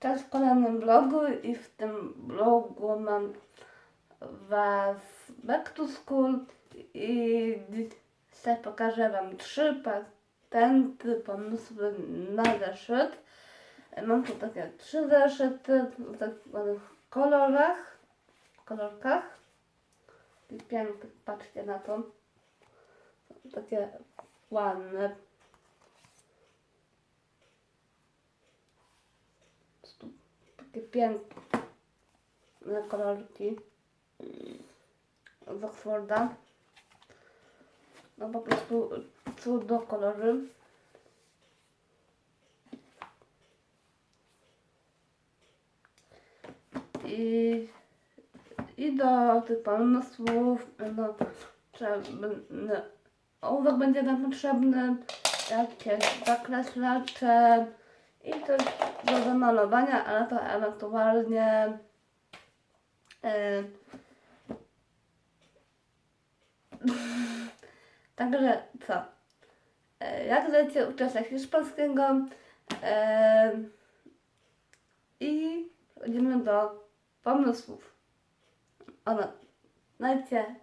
Czas w kolejnym blogu i w tym blogu mam Was back to school i dzisiaj pokażę Wam trzy patenty, pomysły na zeszyt. Mam tu takie trzy zeszyty w tak zwanych kolorach, kolorkach. I patrzcie na to. Są takie ładne. Takie piękne kolorki z Oxforda. No po prostu cudo kolory. I, I do tych pomysłów no, trzeba, ołówek będzie nam potrzebny, jakieś zakreślacze i coś do zamalowania, ale to ewentualnie e, Także co? E, Jak lecie uczę się hiszpańskiego e, i przechodzimy do pomysłów. Ono, lecie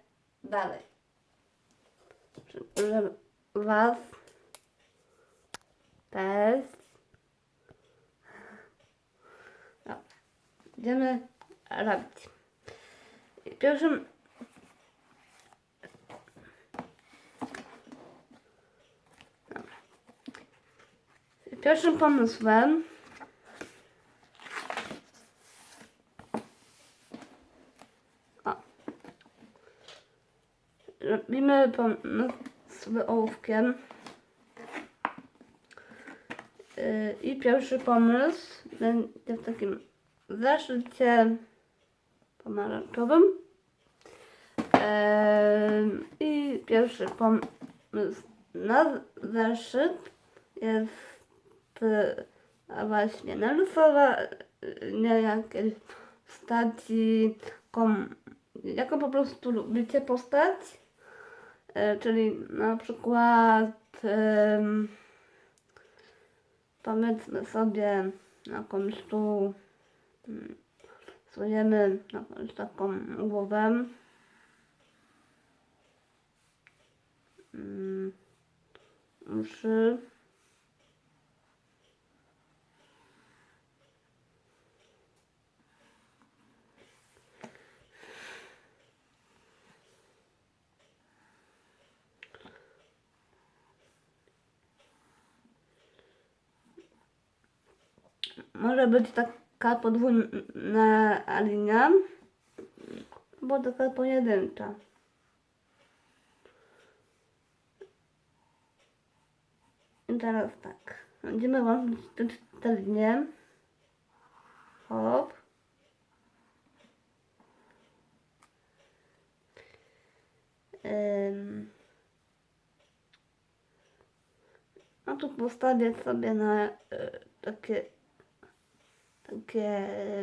dalej. Że was też Dobra. Idziemy robić. Pierwszym Pierwszym pomysłem o, robimy pomysły ołówkiem. Yy, i pierwszy pomysł będzie w takim zeszycie pomarańczowym i pierwszy pomysł na zeszyt jest y, właśnie narysowanie jakiejś stacji, kom, jaką po prostu lubicie postać, e, czyli na przykład powiedzmy sobie jakąś tu mm, rysujemy jakąś taką głowę. Mm, uszy. Może być taka podwójna linia, albo taka pojedyncza. I teraz tak. Będziemy łączyć te, te linie. Hop. Ym. No tu postawię sobie na y, takie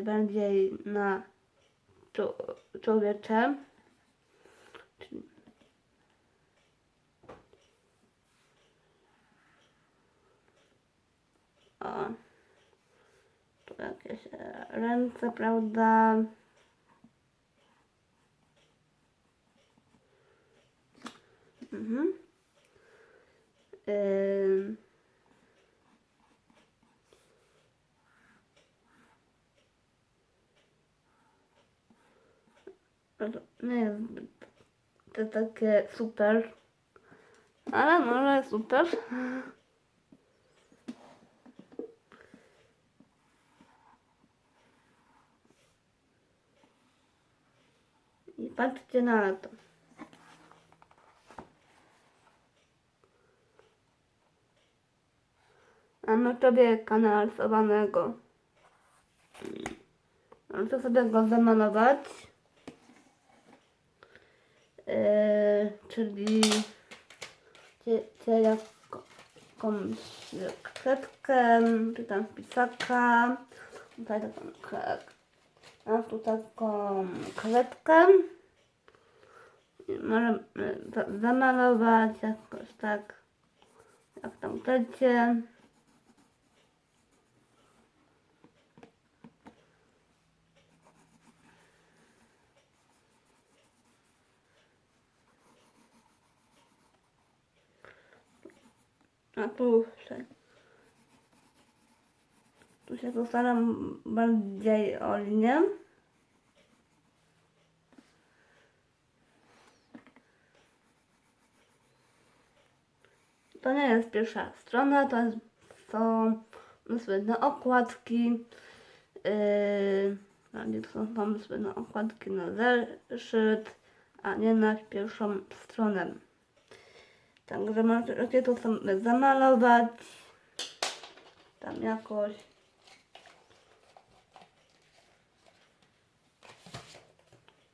bardziej na. Czyli- O, tu jakieś e, ręce, prawda? Mhm. Ym. No to nie jest zbyt to takie super. Ale może super. I patrzcie na to. Mamy człowieka narysowanego. Muszę sobie go zamalować. Yy, czyli jakąś kredkę, czy tam pisaka, tutaj taką kredkę. Mam tu taką kredkę. Za- zamalować jakoś tak, jak tam chcecie. A tu się, tu się postaram bardziej o linię. To nie jest pierwsza strona, to są pomysły na okładki. Yy, to są pomysły na okładki na zeszyt, a nie na pierwszą stronę. Także możecie to sobie zamalować tam jakoś.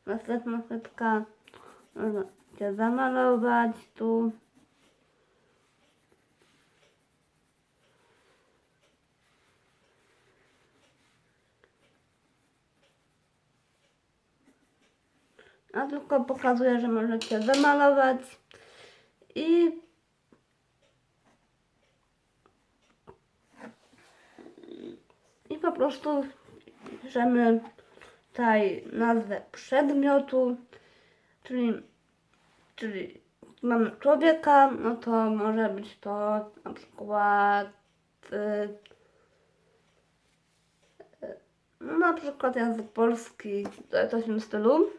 Następna setka możecie zamalować tu. A tylko pokazuję, że możecie zamalować i i po prostu piszemy tutaj nazwę przedmiotu, czyli, czyli mamy człowieka, no to może być to na przykład y, y, no na przykład język polski, coś w tym stylu.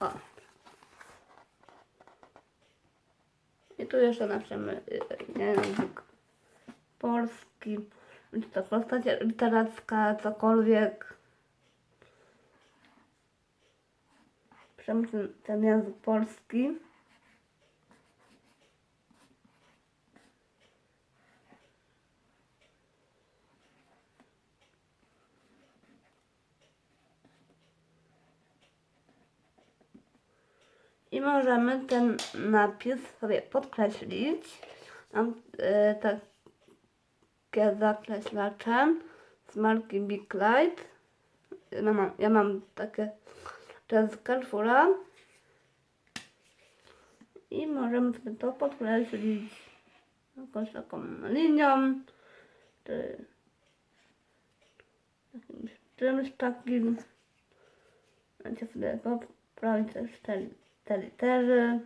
O. I tu jeszcze napiszemy y, język polski, czy to postać literacka, cokolwiek. Piszemy ten, ten język polski. I możemy ten napis sobie podkreślić. Mam e, takie zakreślacze z marki Big Light. Ja mam, ja mam takie to z Carrefoura. I możemy sobie to podkreślić jakąś taką linią, czy jakimś czymś takim. Możecie sobie poprawić też te, te litery.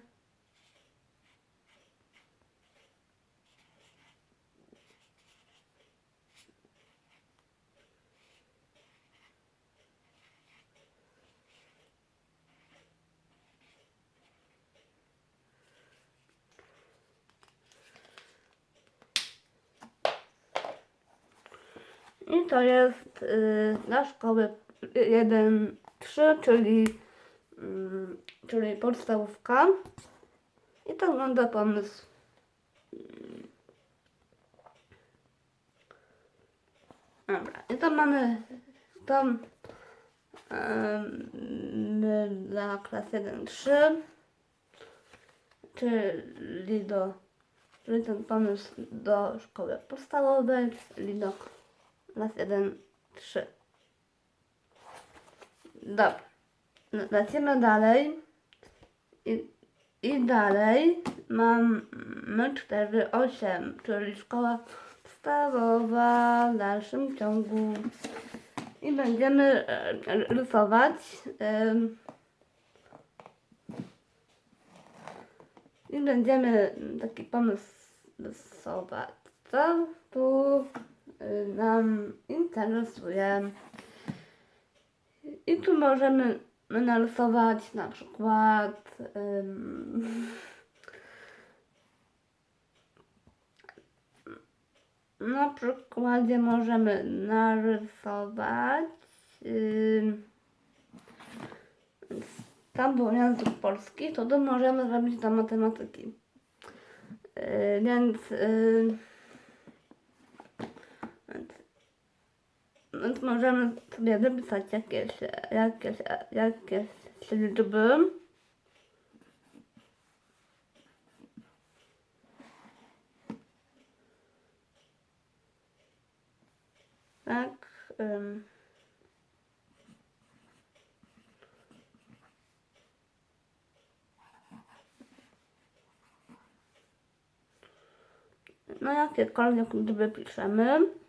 I to jest y, dla szkoły 1-3, czyli, czyli podstawówka. I to wygląda pomysł. Dobra, i to mamy to ym, dla klas 1-3, czyli do czyli ten pomysł do szkoły podstawowej, czyli do klas 1, 3. Dobra. Le- Lecimy dalej. I, dalej mamy 4, 8, czyli szkoła podstawowa w dalszym ciągu. I będziemy e, rysować. I będziemy taki pomysł rysować. Co tu y, nam interesuje? I tu możemy narysować na przykład na przykładzie możemy narysować ym, tam był język polski, to tu możemy zrobić do matematyki. Yy, więc, więc możemy sobie wypisać jakieś, jakieś, jakieś liczby. Tak. ym. No jakiekolwiek liczby piszemy.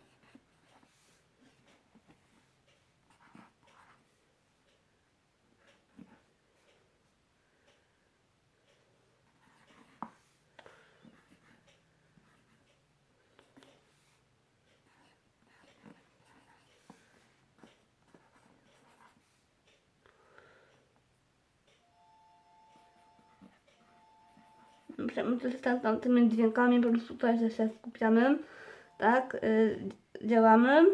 Tam tymi dźwiękami, po prostu tutaj się- się skupiamy, tak, y, działamy.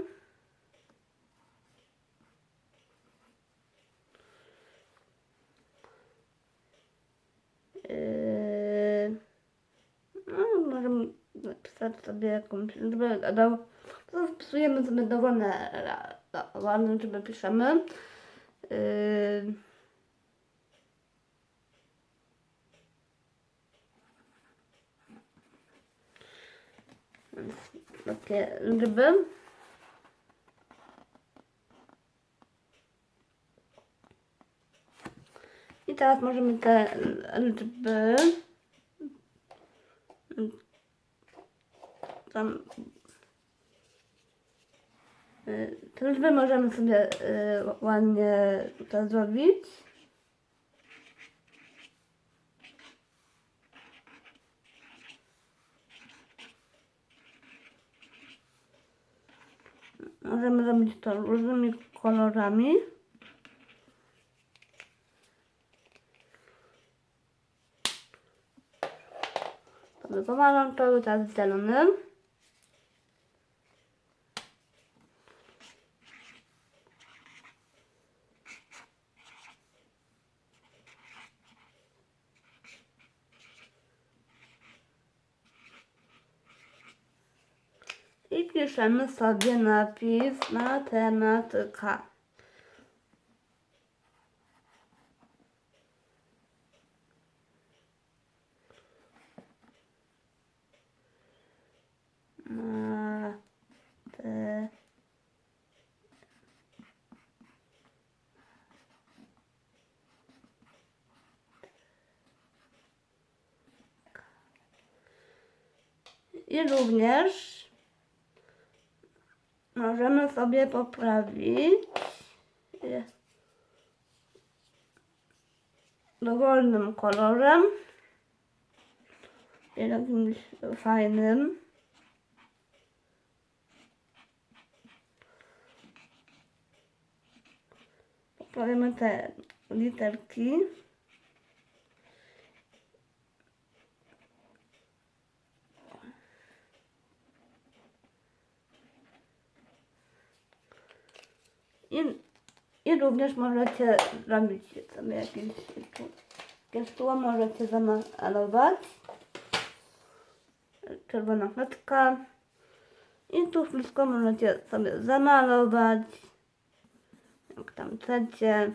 Yy, no, możemy napisać sobie jakąś, żeby do, to wpisujemy sobie dowolne ładne, żeby piszemy. Yy, takie liczby. I teraz możemy te liczby tam y, te liczby możemy sobie y, ładnie tutaj zrobić. Możemy zrobić to różnymi kolorami. Sobie pomarańczowy, teraz zielony. I piszemy sobie napis matematyka. Mate... I również możemy sobie poprawić dowolnym kolorem i jakimś fajnym. Poprawimy te literki. I, I również możecie zrobić sobie jakieś gestua, możecie zamalować. Czerwona kredka. I tu wszystko możecie sobie zamalować. Jak tam chcecie.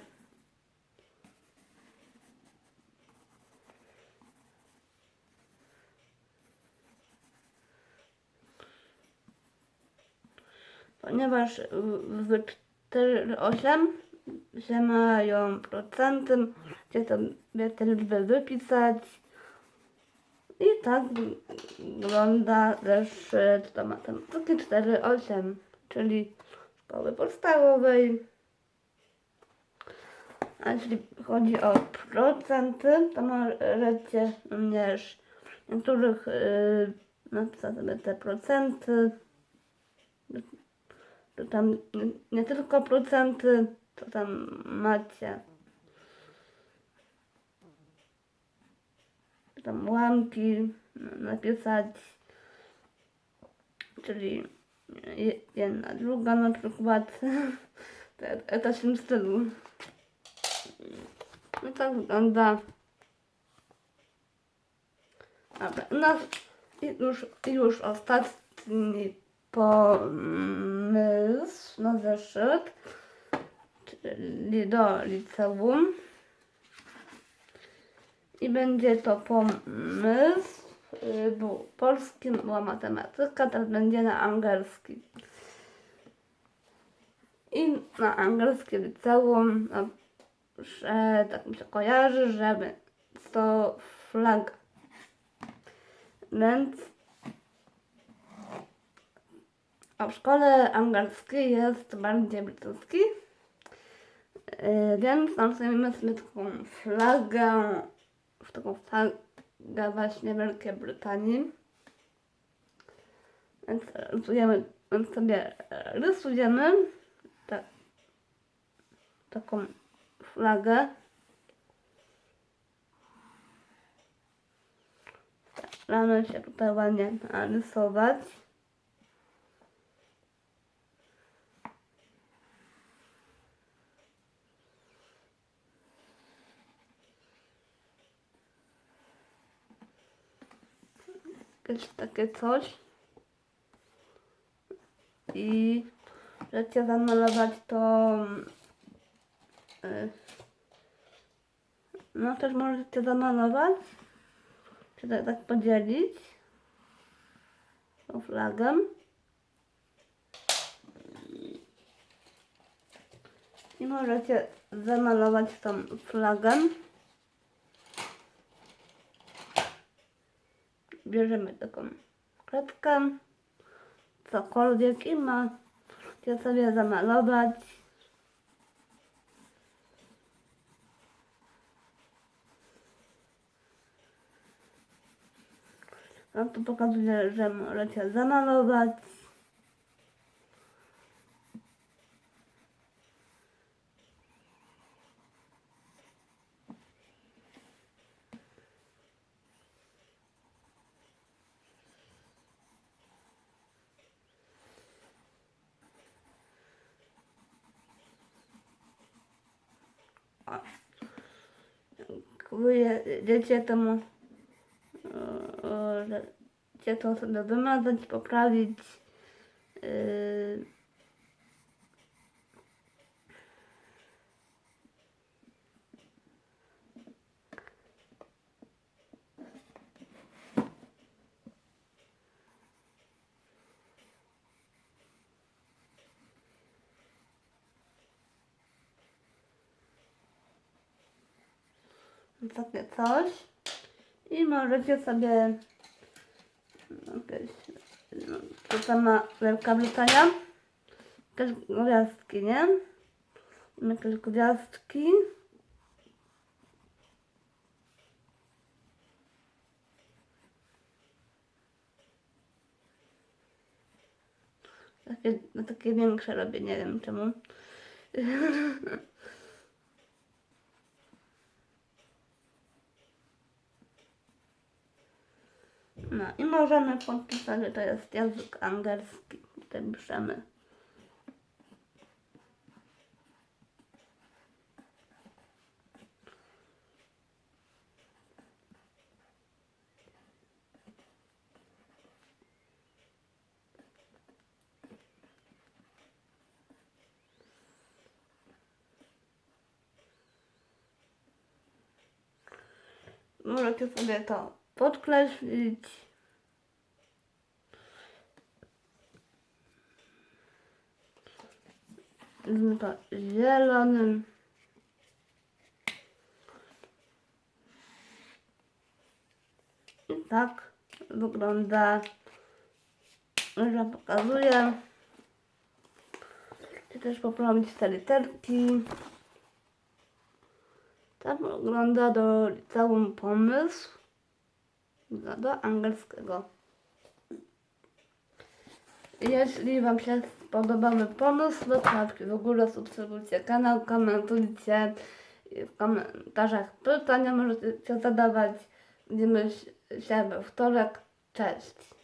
Ponieważ w- w 4,8 się mają procenty, gdzie sobie te liczby wypisać. I tak wygląda zeszyt do matematyki 4,8, czyli szkoły podstawowej. A jeśli chodzi o procenty, to możecie również niektórych yy, napisać sobie te procenty. To tam nie, tylko procenty, to tam macie. Tam łamki napisać, czyli je- jedna, druga na przykład. W tym stylu. No tak wygląda. Dobra, no i już, i już ostatni pomysł na zeszyt, czyli do liceum. I będzie to pomysł, y, był polski, była matematyka, teraz będzie na angielski. I na angielskie liceum, że tak mi się kojarzy, że to flaga. Więc a w szkole angielskiej jest bardziej brytyjski, yy, więc napisujemy sobie taką flagę, w taką flagę właśnie Wielkiej Brytanii. Więc rysujemy, więc sobie rysujemy ta, taką flagę. Staramy się tutaj ładnie narysować. Jakieś takie coś. I chcecie zamalować to y, no też możecie zamalować czy tak, tak podzielić tą flagę i możecie zamalować tą flagę bierzemy taką kredkę cokolwiek i możecie sobie zamalować No to pokazuje, że możecie zamalować. Wy jedziecie temu chcecie to sobie wymazać, poprawić. Yy, takie coś i możecie sobie jakieś to sama Wielka Brytania jakieś gwiazdki, nie? Jakieś gwiazdki. Takie, no, takie większe robię, nie wiem czemu No i możemy podpisać, że to jest język angielski. Tutaj piszemy. Możecie sobie to podkreślić. Zielonym. Tak wygląda, że pokazuję. Chcę też poprawić te literki. Tak wygląda do liceum pomysł do, do angielskiego. Jeśli Wam się spodobały pomysły, to łapki w górę, subskrybujcie kanał, komentujcie w komentarzach pytania możecie zadawać. Widzimy się we wtorek. Cześć!